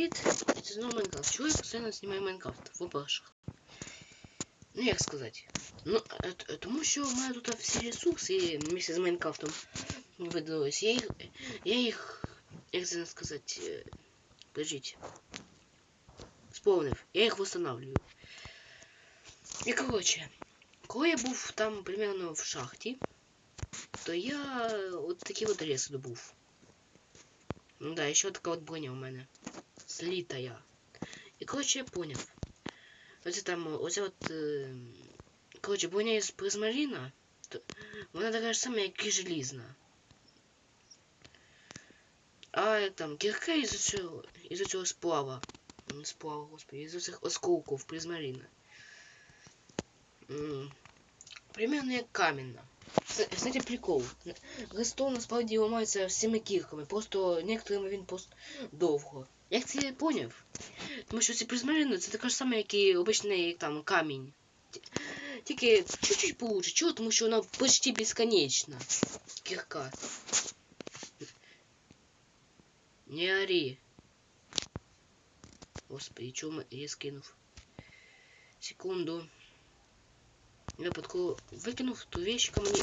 привіт! Це знову Майнкрафт. Чого я постійно знімаю Майнкрафт? Во-перше. Ну як сказати? Ну, е, тому що у мене тут всі ресурси вместе з Майнкрафтом видалось. Я їх. Я їх. Як це сказати? е, Подождіть. Сповнив. Я їх восстанавливаю. І коротше, коли я був там примерно в шахті, то я от такі от реси добув. Ну да, еще така от броня у мене. Слітая. І коротше я поняв. Оце там, оце от. Коротше, броня із призмаріна, вона така ж сама, як і желізна. А там кірка із цього, із цього сплава. М, Сплава, господи, із цих осколків призмаріна. Примерно як камінна. Кстати, прикол. Рестон насправді ламається всіми кірками, просто некоторими він просто довго. Як це я поняв? Тому що ці призмарини це така ж сама, як і обичний там камінь. Ті- Тільки чуть-чуть получше. Чого? Тому що вона почти безконечна. Кірка. Не ори. Господи, чому я скинув? Секунду. Я випадково викинув ту вещь, яка мені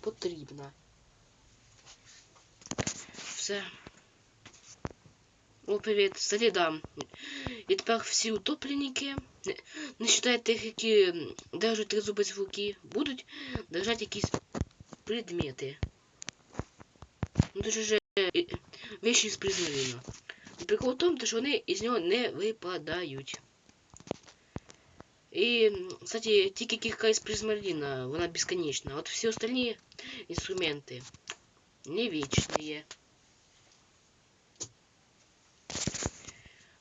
потрібна. Все. О, привіт, кстати, да. І тепер всі утопленники, не, не считая тих, які м, держать три зуби з руки, будуть держати якісь предмети. Ну, це ж вже е, вещі з призмарина. Прикол в тому, що вони із нього не випадають. І, м, кстати, тільки кірка із призмарина, вона безконечна. От всі остальні інструменти не вічні.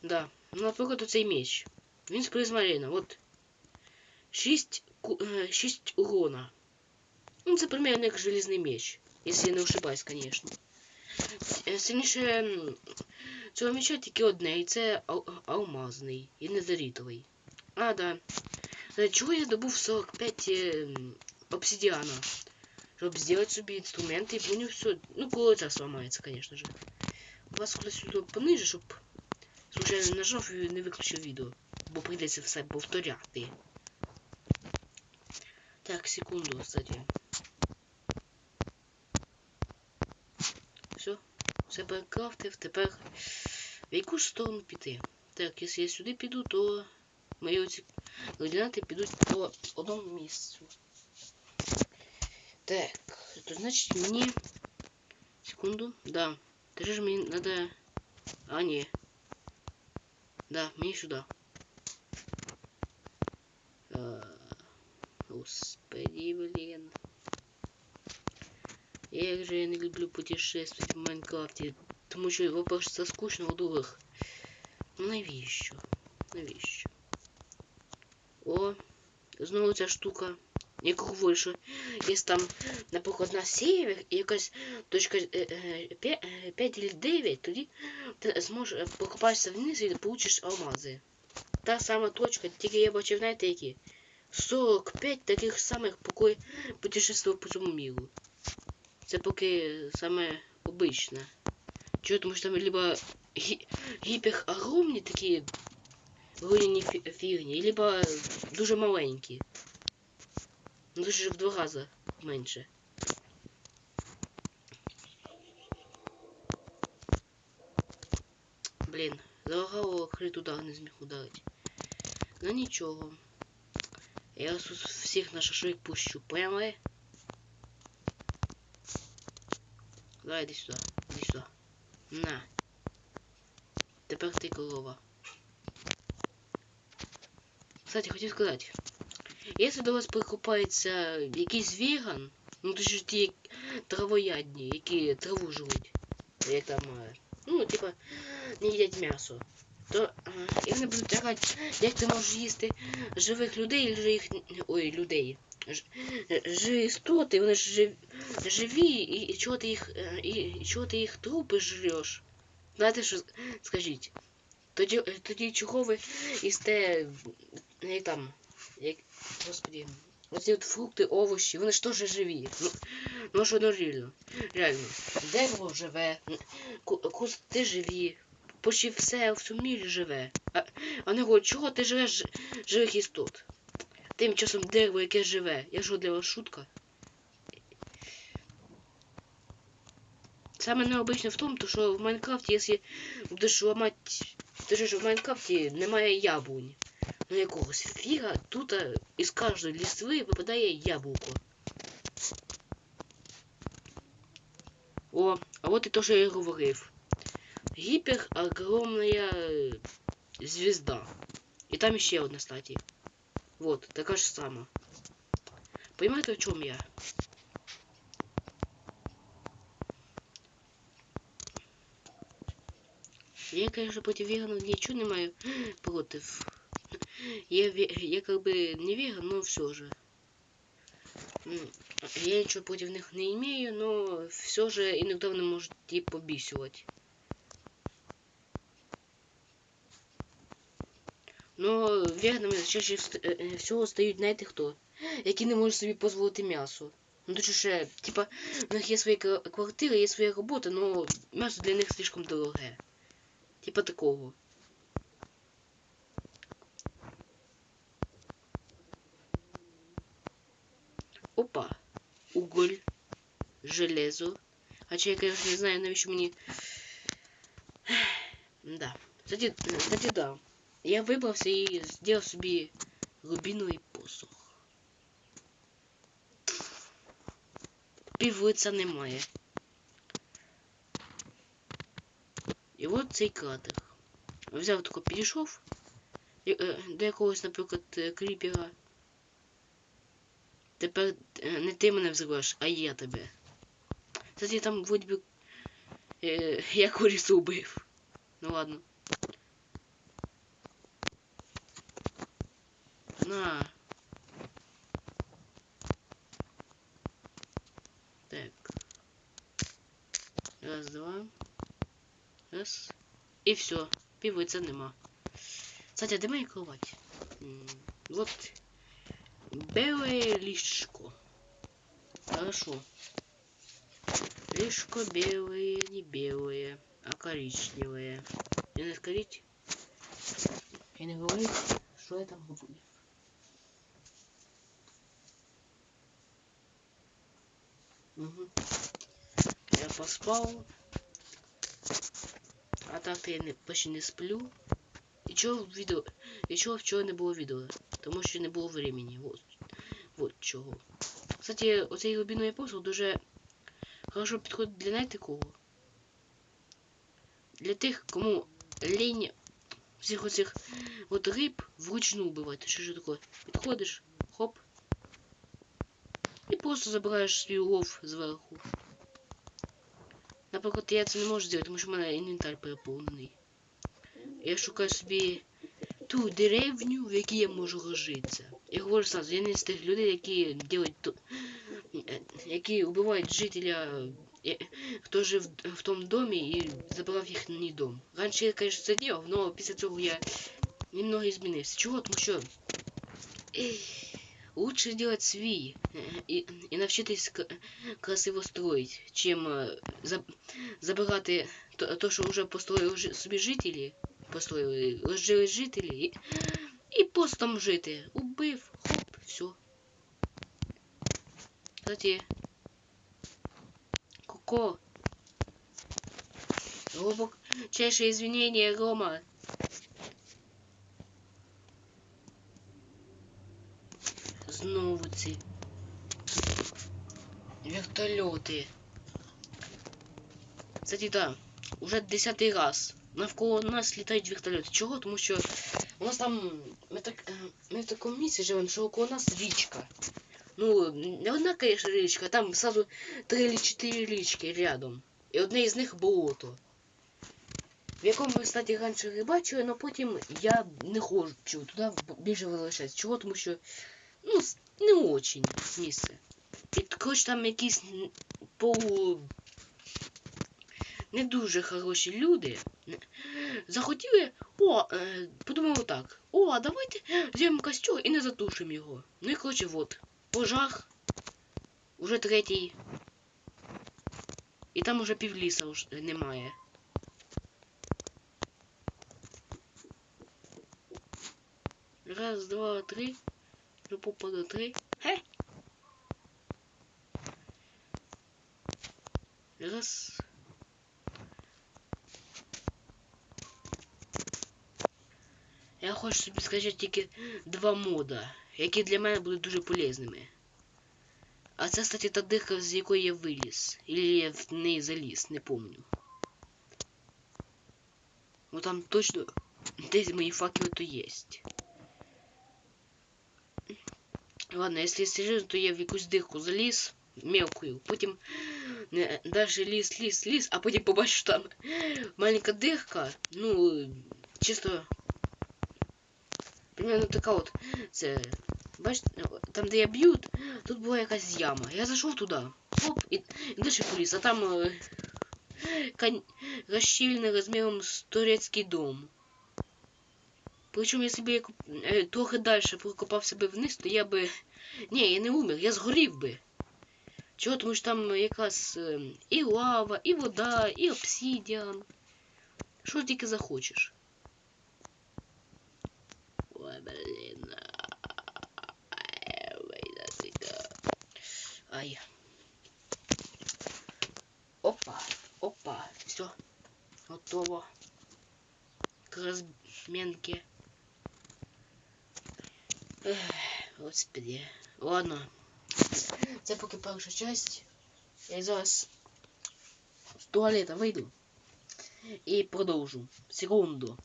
Да. Ну, наприклад, оцей меч. Він з призмарина. От. 6, 6 урона. Ну, це примерно як железний меч. Якщо я не ошибаюсь, конечно. С- Сильніше цього меча тільки одне, і це ал- алмазний, і незарітовий. А, да. Е, Чого я добув 45 е, обсидіана? Щоб зробити собі інструменти і броню все. Ну, коли це сломається, конечно же. Вас кудись сюди пониже, щоб случайно нажав і не виключив відео. Бо прийдеться все повторяти. Так, секунду, кстати. Все, все перекрафтив, тепер в яку ж сторону піти? Так, якщо я сюди піду, то мої оці координати підуть по одному місцю. Так, то значить мені... Секунду, да. Теж мені надо... А, ні. Да, мені сюди. А, Господи, блин. Як же я не люблю путешествовать в Майнкрафте. Тому що, во-перше, це скучно, а во-других. Ну навіщо? Навіщо? О, знову ця штука. Як говорю, що є там, наприклад, на север і якась точка е, 5 чи 9, тоді ти зможеш покопатися вниз і получиш алмази. Та сама точка, тільки я бачив, знаєте, які? 45 таких самих, поки путешествував по цьому міру. Це поки саме обичне. Чого? Тому що там либо гі- гіпер огромні такі глиняні фігні, либо дуже маленькі. Ну, дуже в два рази менше. Блін, залагало крит удар не зміг ударити. Ну нічого. Я вас всіх на шашлик пущу, поняли? Давай, иди сюда, иди сюда. На. Тепер ти корова. Кстати, хотів сказати. Якщо до вас прикопається якийсь веган, ну то ж ті травоядні, які траву жруть, як там, е, ну, типа, не їдять м'ясо, то е, і вони будуть тягати, як ти можеш їсти живих людей, чи їх, ой, людей, е, живі істоти, вони ж жив, живі, і, чого ти їх, е, і, і чого ти їх трупи жреш? Знаєте, що скажіть? Тоді, тоді чого ви їсте, як там, як, господи, оці от фрукти, овочі, вони ж теж живі. Ну, ну що ну реально, реально, дерево живе, кусти живі, почти все в цьому мірі живе. А, не говорять, чого ти живеш ж- живих істот? Тим часом дерево, яке живе. Я що для вас шутка? Саме необычне в тому, що в Майнкрафті, якщо будеш ламати, то що в Майнкрафті немає яблунь. Ну якогось фіга тут а, із кожної лісви випадає яблуко. О, а от і то, що я говорив. Гипер огромная э, звезда. И там еще одна, кстати. Вот, такая же сама. Понимаете, о чем я? Я, конечно, против веганов ничего не маю против. Я, я как бы не веган, но все же. Я ничего против них не имею, но все же иногда вони можуть і побісювати. Но веганами чаще всього стають, знаєте хто? Які не можуть собі дозволити м'ясо. Ну то ще, типа, у них є свої ква- квартири, є своя робота, но м'ясо для них слишком дороге. Типа такого. Железо. Хоча я, конечно, не знаю, навіщо мені. Да. Кстати, кстати, да. Я вибрався і зробив собі рубіновий посох. Півлиця немає. І от цей кратер. Взяв тако підійшов е, до якогось, наприклад, е, кріпера. Тепер е, не ти мене взриваєш, а я тебе. Кстати, там вроді би е, я колесо убив. Ну ладно. На. Так. Раз, два. Раз. І все. Півиця нема. Кстати, а де моя кровать? Вот. Белое лишко. Хорошо. Лишко белое, не белое, а коричневое. И не скорить. И не говорить, что я там говорю. Угу. Я поспал. А так я не, почти не сплю. І чого в відео. І чого вчора не було відео? Тому що не було времени. Вот. Вот чого. Кстати, оцей глибинний посуд дуже хорошо підходить для знаєте кого? Для тих, кому лінь всіх оцих от риб вручну вбивати. Що ж таке? Підходиш, хоп. І просто забираєш свій улов зверху. Наприклад, я це не можу зробити, тому що в мене інвентар переповнений. Я шукаю собі ту деревню, в якій я можу розжитися. Я говорю сразу, я не з тих людей, які е, які вбивають жителя, е, хто жив в тому домі і забрав їхній дом. Раніше я, звісно, це робив, але після цього я немного змінився. Чого? Тому що лучше делать свій е, і, навчитись красиво строить, чим е, забирати то, то, що вже построїли собі жителі, построїли, розжили жителі, і, і просто жити. Убив, хоп, все. Кстати, Коко. Глубочайшее извинение, Рома. Знову ці вертольоти. Кстати, да, уже десятий раз. Навколо нас літають вертольоти. Чого? Тому що у нас там ми так е, ми в такому місці живемо, що около нас річка. Ну, не одна, конечно, річка, там сразу три чи чотири річки рядом. І одне із них болото. В якому кстати, раніше рибачили, але потім я не хочу туди більше вилишатися. Чого? Тому що ну, не очень місце. І коротше там якісь полу не дуже хороші люди захотіли, о, е, подумали так, о, а давайте взяємо костюр і не затушимо його. Ну і коротше, от, пожар. Уже третій. І там уже півліса немає. Раз, два, три. Ну попаду три. Хе! Раз. Хочу собі скачати тільки два мода, які для мене будуть дуже полезними. А це, кстати, та дирка, з якої я виліз. Или я в неї заліз, не помню. Ну там точно десь мої факели то есть. Ладно, если серьезно, то я в якусь дирку заліз мелкую, потім не, дальше ліз, ліз, ліз, а потім побачу, що там маленька дирка, ну, чисто примерно така от, там, де я б'ю, тут була якась яма. Я зайшов туди, оп, і, і далі поліз, а там е, кон... розщільна розміром з турецький дом. Причому, якщо б я коп- е, трохи далі прокопав себе вниз, то я би... Ні, я не умер, я згорів би. Чого? Тому що там якраз е, і лава, і вода, і обсидіан. Що тільки захочеш. Ай. Опа, опа, все. Готово. К размінки. Ех, Господи. Ладно. Це поки перша часть. Я зараз з туалета вийду і продовжу. Секунду.